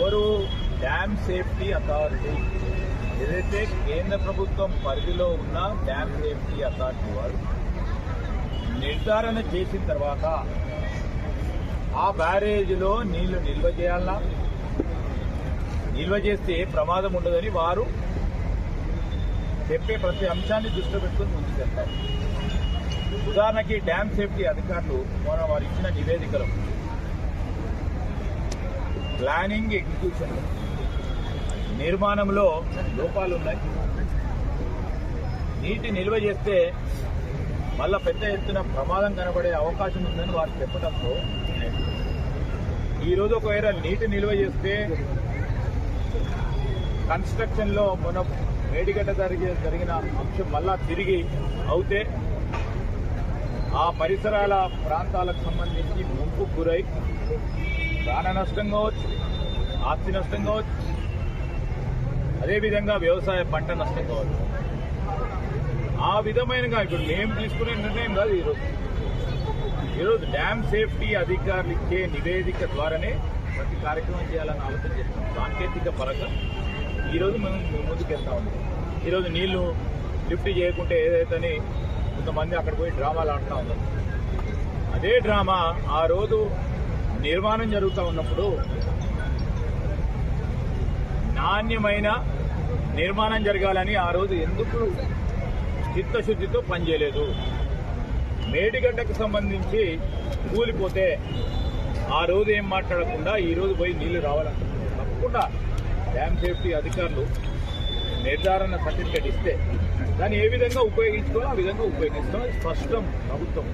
ఎవరు dam safety authority ఏదైతే కేంద్ర ప్రభుత్వం పరిధిలో ఉన్న డ్యామ్ సేఫ్టీ అథారిటీ వారు నిర్ధారణ చేసిన తర్వాత ఆ బ్యారేజీలో నీళ్ళు నిల్వ చేయాలా? నిల్వ చేస్తే ఏ ప్రమాదం ఉండదని వారు చెప్పే ప్రతి అంశాన్ని దృష్టిలో పెట్టుకుని ముందుకెళ్తారు. ఉదాహరణకి డ్యామ్ సేఫ్టీ అధికారులు మొన్న వారు ఇచ్చిన నివేదికలో ప్లానింగ్ ఎగ్జిక్యూషన్. నిర్మాణంలో లోపాలు ఉన్నాయి నీటి నిల్వ చేస్తే మళ్ళా పెద్ద ఎత్తున ప్రమాదం కనబడే అవకాశం ఉందని వారు చెప్పడంతో ఈరోజు ఒకవేళ నీటి నిల్వ చేస్తే కన్స్ట్రక్షన్లో మన మేడిగడ్డ జరిగే జరిగిన అంశం మళ్ళా తిరిగి అవుతే ఆ పరిసరాల ప్రాంతాలకు సంబంధించి ముంపు గురై ప్రాణ నష్టం కావచ్చు ఆస్తి నష్టం కావచ్చు అదేవిధంగా వ్యవసాయ పంట నష్టం కావచ్చు. ఆ విధమైనగా ఇప్పుడు మేము తీసుకునే నిర్ణయం కాదు ఈరోజు ఈరోజు డ్యామ్ సేఫ్టీ అధికారులు ఇచ్చే నివేదిక ద్వారానే ప్రతి కార్యక్రమం చేయాలని ఆలోచన చేస్తాం సాంకేతిక పరంగా ఈరోజు మేము ముందుకెళ్తా ఉన్నాం. ఈరోజు నీళ్ళు లిఫ్ట్ చేయకుంటే ఏదైతే కొంతమంది అక్కడ పోయి డ్రామాలు ఆడుతూ ఉన్నారు. అదే డ్రామా ఆ రోజు నిర్మాణం జరుగుతూ ఉన్నప్పుడు నాణ్యమైన నిర్మాణం జరగాలని ఆ రోజు ఎందుకు చిత్తశుద్ధితో పనిచేయలేదు? మేడిగడ్డకు సంబంధించి కూలిపోతే ఆ రోజు ఏం మాట్లాడకుండా ఈ రోజు పోయి నీళ్ళు రావాలంటున్నారు. తప్పకుండా డ్యామ్ సేఫ్టీ అధికారులు నిర్ధారణ సర్టిఫికేట్ ఇస్తే దాన్ని ఏ విధంగా ఉపయోగించుకోవాలో ఆ విధంగా ఉపయోగిస్తాం. స్పష్టం ప్రభుత్వం.